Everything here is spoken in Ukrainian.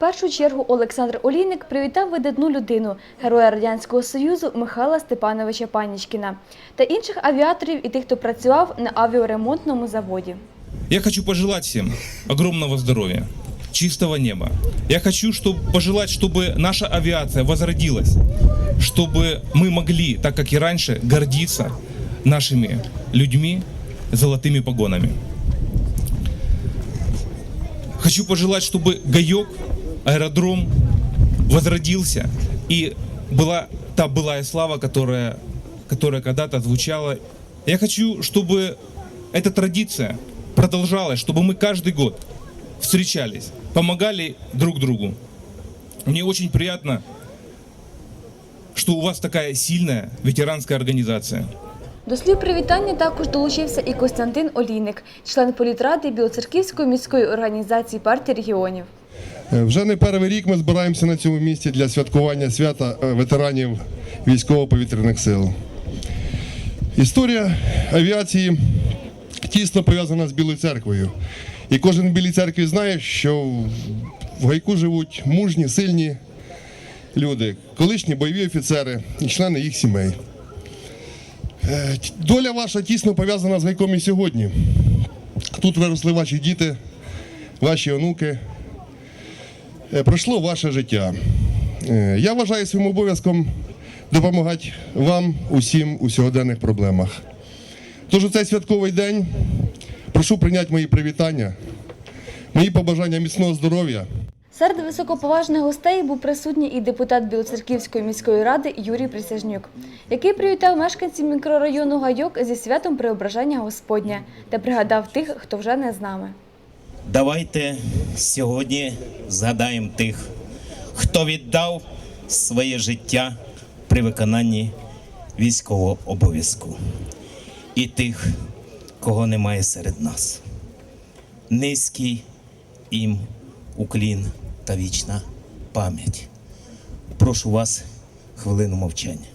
першу чергу Олександр Олійник привітав видатну людину, героя Радянського Союзу Михайла Степановича Панічкіна та інших авіаторів і тих, хто працював на авіаремонтному заводі. Я хочу пожелать всем огромного здоровья, чистого неба. Я хочу чтоб, пожелать, чтобы наша авиация возродилась, чтобы мы могли, так как и раньше, гордиться нашими людьми золотыми погонами. Хочу пожелать, чтобы Гаек, аэродром возродился и была та былая слава, которая, которая когда-то звучала. Я хочу, чтобы эта традиция продолжалась, чтобы мы каждый год встречались, помогали друг другу. Мне очень приятно, что у вас такая сильная ветеранская организация. До слів привітання також долучився і Костянтин Олійник, член політради Білоцерківської міської організації партії регіонів. Е, Вже не перший рік ми збираємося на цьому місці для святкування свята е, ветеранів військово-повітряних сил. Історія авіації тісно пов'язана з Білою церквою. І кожен в Білій церкві знає, що в гайку живуть мужні, сильні люди, колишні бойові офіцери і члени їх сімей. Е, Доля ваша тісно пов'язана з гайком і сьогодні. Тут виросли ваші діти, ваші онуки. Е, пройшло ваше життя. Е, Я вважаю своїм обов'язком допомагати вам усім у сьогоденних проблемах. Тож у цей святковий день прошу прийняти мої привітання, мої побажання міцного здоров'я. Серед високоповажних гостей був присутній і депутат Білоцерківської міської ради Юрій Присяжнюк, який привітав мешканців мікрорайону Гайок зі святом Преображення Господня та пригадав тих, хто вже не з нами. Давайте сьогодні згадаємо тих, хто віддав своє життя при виконанні військового обов'язку, і тих, кого немає серед нас. Низький їм уклін та вічна пам'ять. Прошу вас хвилину мовчання.